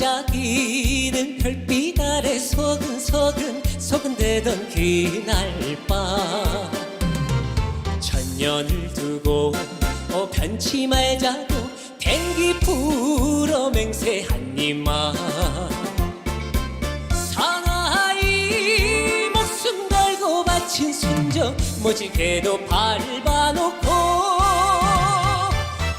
반짝이는 별빛 아래 소근소근 소근대던 그날 밤. 천년을 두고 어, 변치 말자고 댕기 풀어 맹세한 이만 사나이 목숨 걸고 바친 순정 모질게도 밟아놓고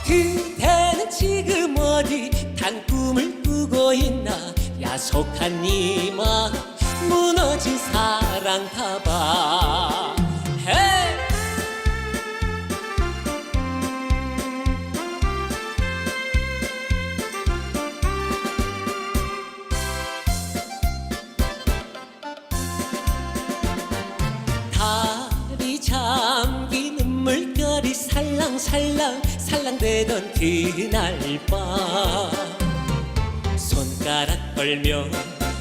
그대는 지금 어디 단 꿈을 꾸고 있나? 야속한 이마 무너진 사랑 타봐! 달이 잠기는 물결이 살랑살랑 살랑대던 그날 밤 손가락 걸며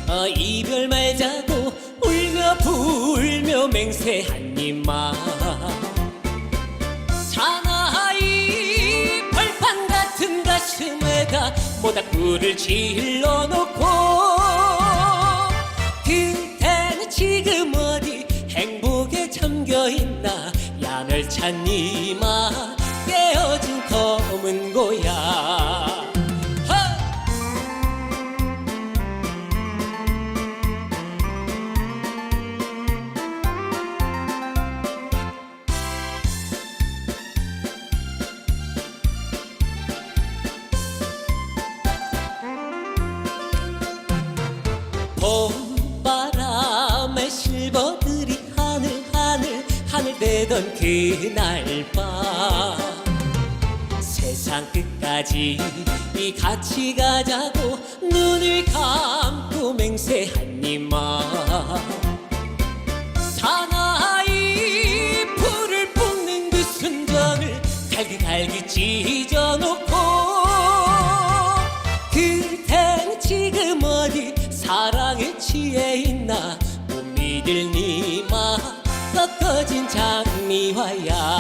어, 이별 말자고 울며 불며 맹세한 이마. 사나이 벌판 같은 가슴에다 모닥 불을 질러 놓고 그대는 지금 어디 행복에 잠겨 있나 야멸찬 이마. 깨어진 검은 고야 봄바람에 실버들이 하늘 하늘 하늘 대던 그날 밤. 세상 끝까지 이 같이 가자고 눈을 감고 맹세한 이마 사나이 불을 뿜는 그 순정을 갈기갈기 찢 못 믿을 니마 꺾어진 장미화야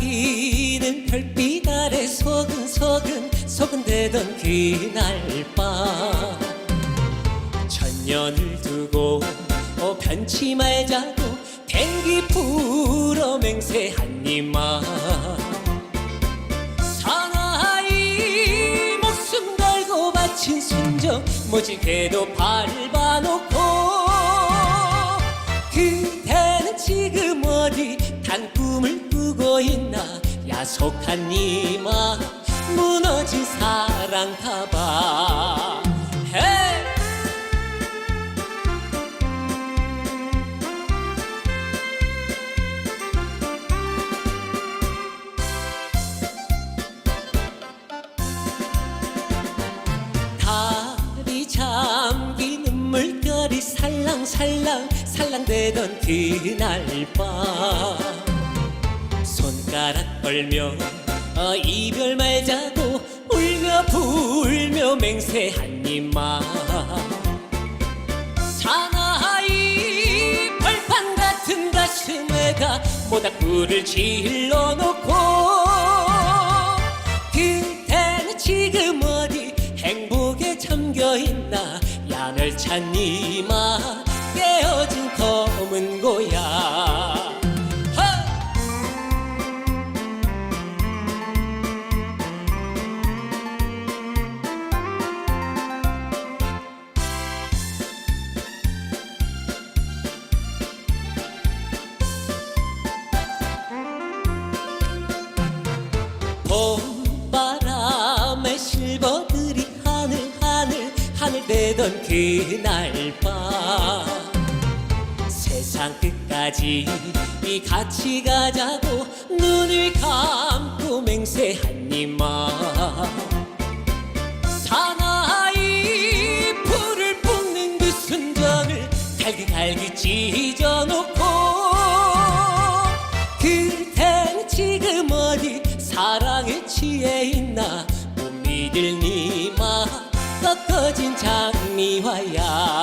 반짝이는 별빛 아래 소근소근 소근대던 그날 밤. 천년을 두고 어, 변치 말자고 댕기 풀어 맹세한 이마 사나이 목숨 걸고 바친 순정 모질게도 밟아놓고 그대는 지금 어디 단 꿈을 꾸고 야 속한 이마 무너진 사랑 헤이! 달이 잠기는 물결이 살랑살랑 살랑대던 그날 밤 손가락 걸며 어, 이별 말자고 울며 불며 맹세한 이마. 사나이 벌판 같은 가슴에다 모닥불을 질러놓고 그대는 지금 어디 행복에 잠겨있나 야멸찬 이마. 깨어진 검은 고야 봄바람에 실버들이 하늘 하늘 하늘 대던 그날 밤. 세상 끝까지 이 같이 가자고 눈을 감고 맹세한 이마 있나 못